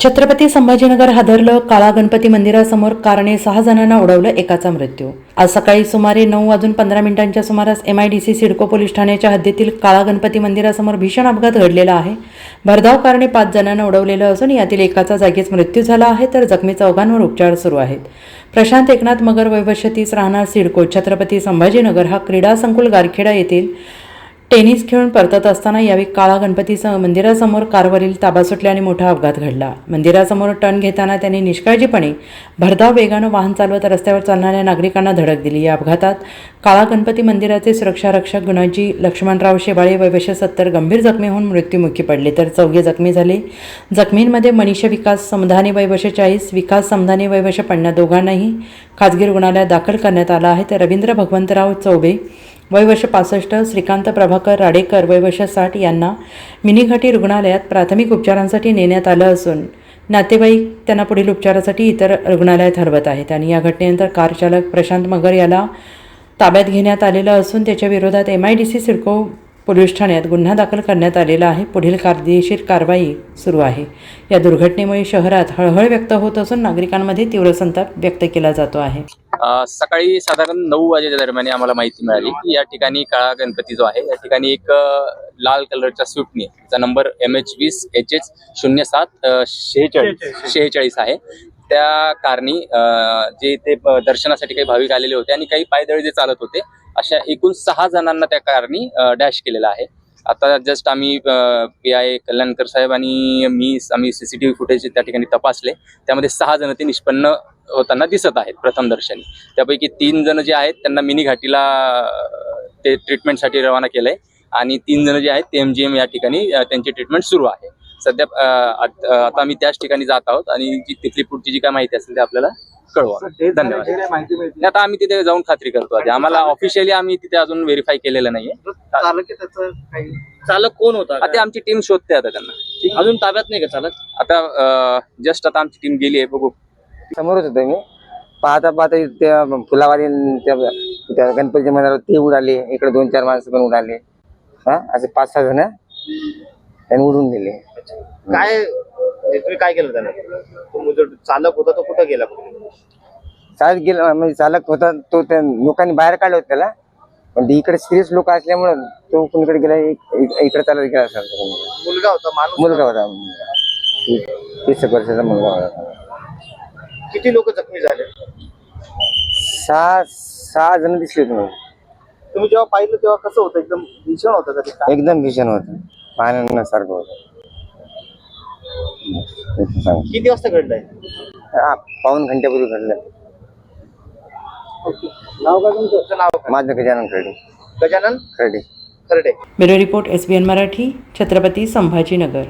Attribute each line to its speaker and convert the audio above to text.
Speaker 1: छत्रपती संभाजीनगर हादरलं काळा गणपती मंदिरासमोर कारणे सहा जणांना उडवलं एकाचा मृत्यू. आज सकाळी सुमारे नऊ वाजून पंधरा मिनिटांच्या सुमारास M I D C CIDCO police ठाण्याच्या हद्दीतील काळा गणपती मंदिरासमोर भीषण अपघात घडलेला आहे. भरधाव कारणे पाच जणांना उडवलेलं असून यातील एकाचा जागीच मृत्यू झाला आहे तर जखमी चौघांवर उपचार सुरू आहेत. प्रशांत एकनाथ मगर वैवशतीस राहणार सिडको. छत्रपती संभाजीनगर हा क्रीडा संकुल गारखेडा येथील टेनिस खेळून परतत असताना यावेळी काळा गणपतीसह मंदिरासमोर कारवरील ताबा सुटल्याने मोठा अपघात घडला. मंदिरासमोर टर्न घेताना त्यांनी निष्काळजीपणे भरधाव वेगानं वाहन चालवत रस्त्यावर चालणाऱ्या नागरिकांना धडक दिली. या अपघातात काळा गणपती मंदिराचे सुरक्षा रक्षक गुणाजी लक्ष्मणराव शेवाळे वयवश सत्तर गंभीर जखमी होऊन मृत्यूमुखी पडले. तर चौघे जखमी झाले. जखमींमध्ये मनीष विकास समधानी वयवश चाळीस विकास समधानी वयवश पन्नास दोघांनाही खाजगी रुग्णालयात दाखल करण्यात आलं आहे. तर रवींद्र भगवंतराव चौबे वयवर्ष पासष्ट श्रीकांत प्रभाकर राडेकर वयवर्ष साठ यांना मिनीघाटी रुग्णालयात प्राथमिक उपचारांसाठी नेण्यात आलं असून नातेवाईक त्यांना पुढील उपचारासाठी इतर रुग्णालयात हरवत आहेत आणि या घटनेनंतर कार चालक प्रशांत मगर याला ताब्यात घेण्यात आलेलं असून त्याच्या विरोधात M I D C CIDCO police ठाण्यात गुन्हा दाखल करण्यात आलेला आहे. पुढील कायदेशीर कारवाई सुरू आहे. या दुर्घटनेमुळे शहरात हळहळ व्यक्त होत असून नागरिकांमध्ये तीव्र संताप व्यक्त केला जातो आहे.
Speaker 2: सकाळी साधारण नऊ वाजेच्या दरम्यान आम्हाला माहिती मिळाली की या ठिकाणी काळा गणपती जो आहे या ठिकाणी एक लाल कलरच्या स्विफ्टने त्याचा नंबर एम एच वीस एच एच शून्य सात शेहेचाळीस शेहेचाळीस. आहे. त्या कारणी जे ते दर्शनासाठी काही भाविक आलेले होते आणि काही पायदळी जे चालत होते अशा एकूण सहा जणांना त्या कारनी डॅश केलेला आहे. आता जस्ट आम्ही पी आय कल्याणकर साहेब आणि मी आम्ही सीसीटीव्ही फुटेज त्या ठिकाणी तपासले. त्यामध्ये सहा जण ते निष्पन्न होताना दिसत आहेत प्रथम दर्शनी. त्यापैकी तीन जण जे आहेत त्यांना मिनी घाटीला ते ट्रीटमेंटसाठी रवाना केलंय. आणि तीन जण जे आहेत ते एम जी एम या ठिकाणी त्यांची ट्रीटमेंट सुरू आहे. सध्या आत- आम्ही त्याच ठिकाणी जात आहोत आणि जी तिथली पुढची जी काय माहिती असेल ते आपल्याला कळवा. धन्यवाद. आता आम्ही तिथे जाऊन खात्री करतो आधी. आम्हाला ऑफिशियली आम्ही तिथे अजून व्हेरीफाय केलेलं नाहीये.
Speaker 3: चालक आहे
Speaker 4: कोण होता?
Speaker 2: आता ते आमची टीम शोधते आता त्यांना.
Speaker 4: अजून ताब्यात नाही का चालक?
Speaker 2: आता जस्ट आता आमची टीम गेली आहे बघू.
Speaker 5: समोरच होतो मी. पाहता पाहता त्या फुलावाली त्या त्या गणपतीच्या मंदिरावर ते उडाले. इकडे दोन चार माणसं पण उडाले. हा? असे पाच सहा जण त्यांनी उडून दिले.
Speaker 3: काय तुम्ही काय केलं त्यानं? तो जो चालक होता तो कुठं गेला?
Speaker 5: चालत गेला म्हणजे चालक होता तो त्या लोकांनी बाहेर काढलं होतं त्याला. पण ते इकडे सिरियस लोक असल्यामुळं तो कुणीकडे गेला इक- इक- इकडे चालत गेला असेल तो कोणीकडे.
Speaker 3: मुलगा होता माणूस
Speaker 5: मुलगा होता. तीस एक वर्षाचा मुलगा होता.
Speaker 3: किती लोक जखमी झाले?
Speaker 5: सहा सहा जण दिसले तुम्ही.
Speaker 3: तुम्ही जेव्हा पाहिलं तेव्हा कसं होतं? एकदम भीषण होतं कधी काय?
Speaker 5: एकदम भीषण होतं. पाहण्यासारखं होतं.
Speaker 3: किती वाजता घडलंय?
Speaker 5: हा, पाऊण घंट्यापूर्वी घडलं.
Speaker 3: नाव काय तुमचं? नाव काय
Speaker 5: माझं Gajanan Kharde
Speaker 3: Gajanan?
Speaker 5: Kharde
Speaker 3: Kharde.
Speaker 1: Bureau report S B N Marathi Chhatrapati Sambhajinagar.